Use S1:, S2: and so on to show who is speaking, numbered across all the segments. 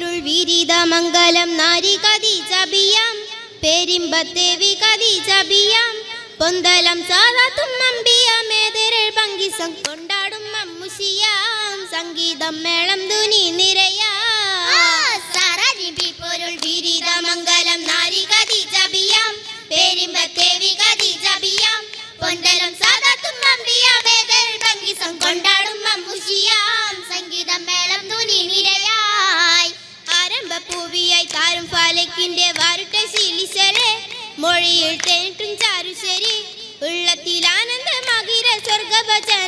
S1: പൊരുൾ വിരിത മംഗലം നാരി കതി ചബിയാം പെരിമ്പത്തേവി കതി ചബിയാം പൊന്തലം സാധാത്തും നമ്പിയാം ഏതിരൾ പങ്കിസം കൊണ്ടാടും മമ്മുഷിയാം സംഗീതം മേളം ദുനി നിരയാ. സാരാജി പൊരുൾ വിരിത മംഗലം വായിക്കിന്റെ വാരുട്ടെ ശീലിശരെ മൊഴിയിൽ തേറ്റും ചാരുശരി
S2: ഉള്ളത്തിലാനന്ദമാകിര സ്വർഗഭജന.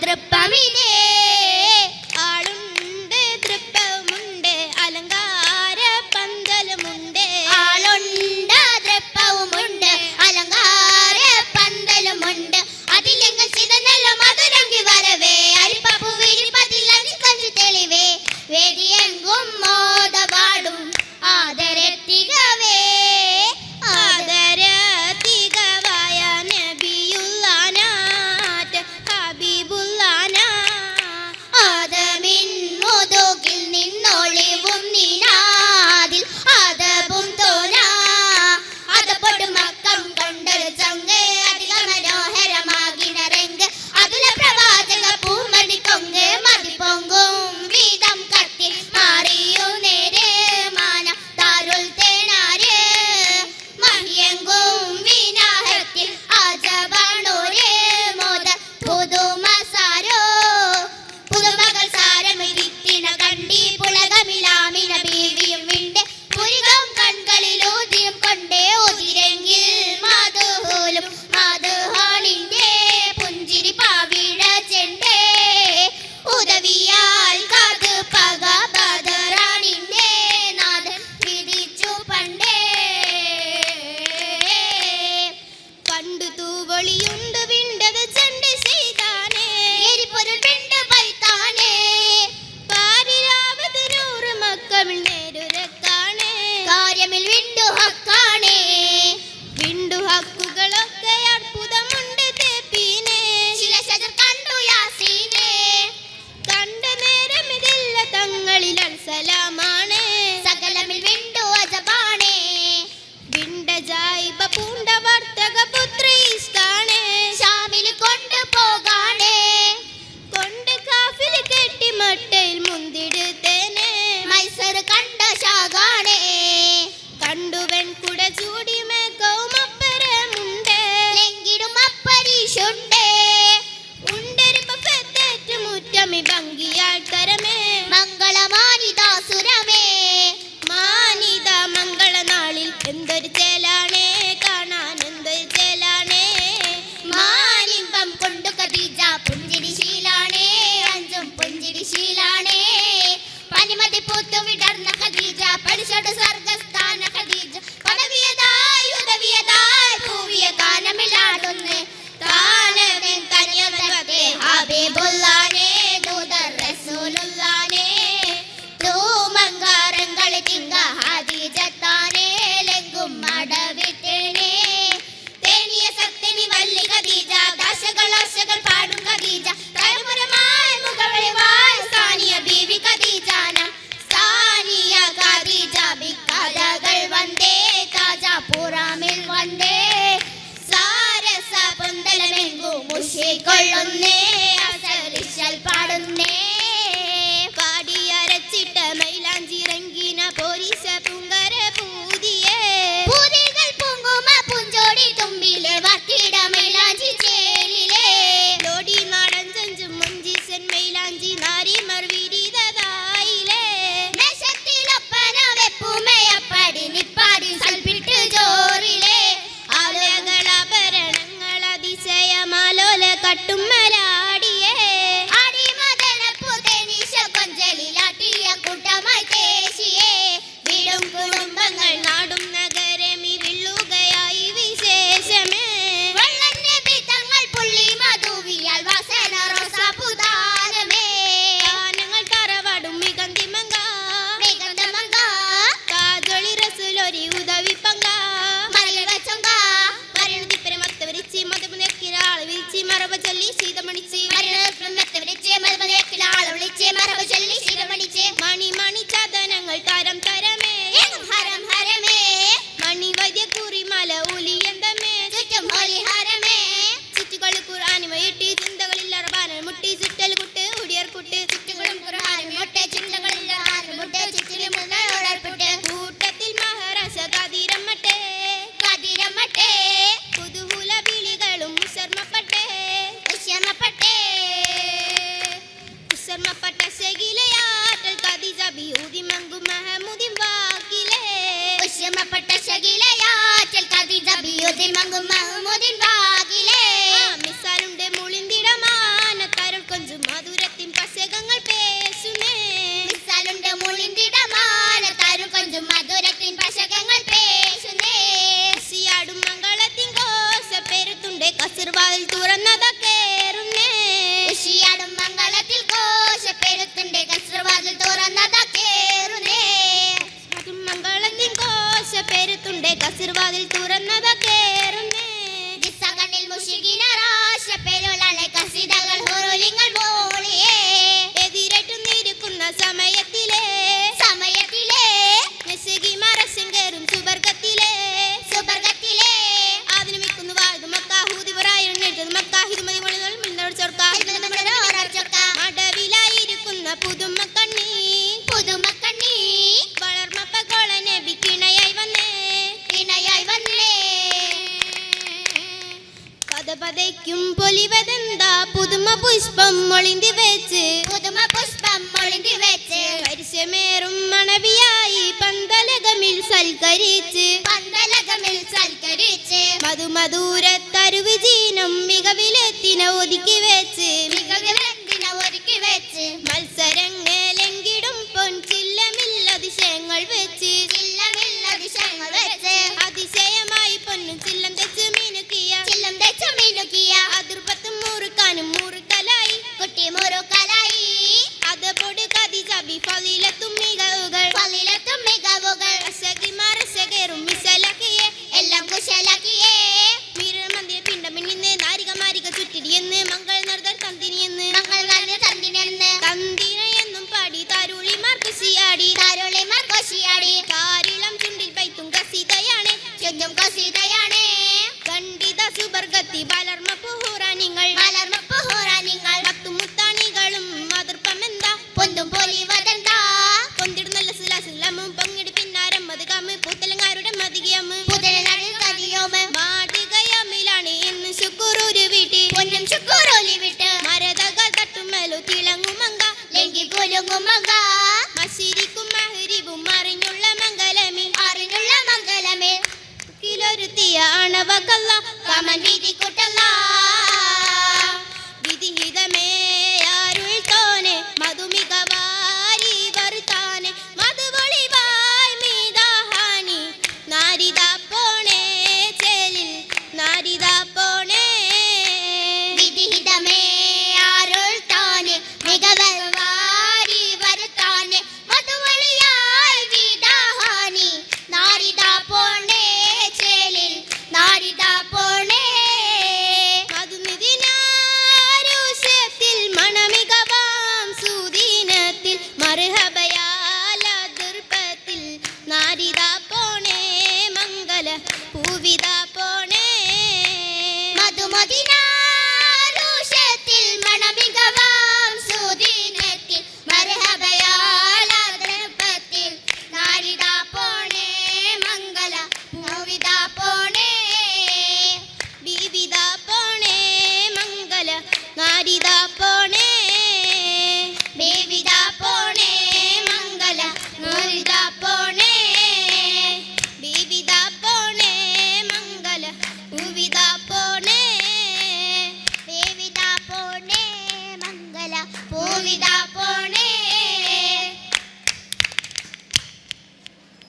S2: திருப்பமிழ go to ಪರಿಹಾರಮೇ ಸುತ್ತುಗಳು ಕುರಾನಿ ಮೈಟಿ ಚಿಂತಗಳಿಲ್ಲ ರಬಾನ ಮುಟ್ಟಿ ಸುಟ್ಟಲು ಕುಟ್ಟು ಹುಡಿಯರ್ മുട്ടെ ചുറ്റിലും കൂട്ടത്തിൽ മഹാരാസ കതിരമ്മട്ടെ കതിരമ്മട്ടെ പുതുഹുല വിളികളും ഉസർമ്മപ്പെട്ടേ ഉസർമ്മപ്പെട്ടേ ഉസർമ്മപ്പെട്ട സെകിലയാറ്റൽ കതിജ ബിയൂതി മങ്കും മഹമുദിം വാ. പെരുമപ്പെട്ട ശകിലയാച്ചൽ കവിത ബിയുതി മങ്ങും മഹ്മുദിൻ വാകിൽ പുതുമക്കണ്ണി പുതുമക്കണ്ണി വളർമക്കോളെ നബിക്ക് ഇണയായി വന്നേ ഇണയായി വന്നേ. പതയ്ക്കും പൊലിവതെന്താ പുതുമ പുഷ്പം ഒളിന്തി വെച്ച്? പുതുമ പുഷ്പം ഒളിന്തി വെച്ച്. കരിശമേറും മണവിയായി പന്തലകമിൽ സൽക്കരിച്ച്. പന്തലകമിൽ സൽക്കരിച്ച്. മധുമധൂരത്തരുവിജീനം മികവിലെത്തിന ഒതുക്കി വെച്ച്. കോശിയാടി കരുളിമർ കോശിയാടി Come and be the
S1: Madina